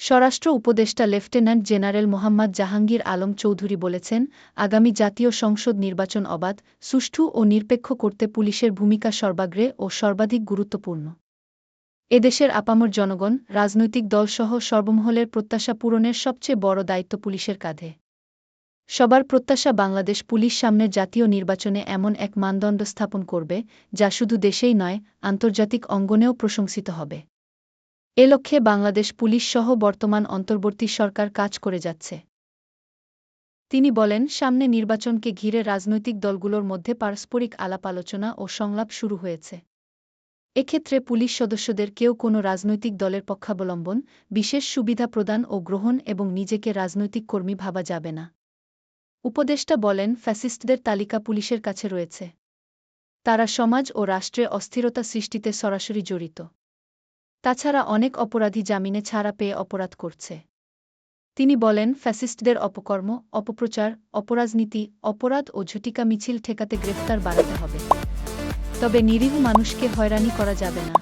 স্বরাষ্ট্র উপদেষ্টা lieutenant general Mohammad Jahangir Alam Chowdhury বলেছেন, আগামী জাতীয় সংসদ নির্বাচন অবাধ, সুষ্ঠু ও নিরপেক্ষ করতে পুলিশের ভূমিকা সর্বাগ্রে ও সর্বাধিক গুরুত্বপূর্ণ। এদেশের আপামর জনগণ, রাজনৈতিক দলসহ সর্বমহলের প্রত্যাশা পূরণের সবচেয়ে বড় দায়িত্ব পুলিশের কাঁধে। সবার প্রত্যাশা বাংলাদেশ পুলিশ সামনের জাতীয় নির্বাচনে এমন এক মানদণ্ড স্থাপন করবে, যা শুধু দেশেই নয়, আন্তর্জাতিক অঙ্গনেও প্রশংসিত হবে। এ লক্ষ্যে বাংলাদেশ পুলিশ সহ বর্তমান অন্তর্বর্তী সরকার কাজ করে যাচ্ছে। তিনি বলেন, সামনে নির্বাচনকে ঘিরে রাজনৈতিক দলগুলোর মধ্যে পারস্পরিক আলাপ আলোচনা ও সংলাপ শুরু হয়েছে। এক্ষেত্রে পুলিশ সদস্যদের কেউ কোনো রাজনৈতিক দলের পক্ষাবলম্বন, বিশেষ সুবিধা প্রদান ও গ্রহণ এবং নিজেকে রাজনৈতিক কর্মী ভাবা যাবে না। উপদেষ্টা বলেন, ফ্যাসিস্টদের তালিকা পুলিশের কাছে রয়েছে। তারা সমাজ ও রাষ্ট্রে অস্থিরতা সৃষ্টিতে সরাসরি জড়িত। তাছাড়া অনেক অপরাধী জামিনে ছাড়া পেয়ে অপরাধ করছে। তিনি বলেন, ফ্যাসিস্টদের অপকর্ম, অপপ্রচার, অপরাজনীতি, অপরাধ ও ঝুটিকা মিছিল ঠেকাতে গ্রেফতার বাড়াতে হবে। তবে নিরীহ মানুষকে হয়রানি করা যাবে না।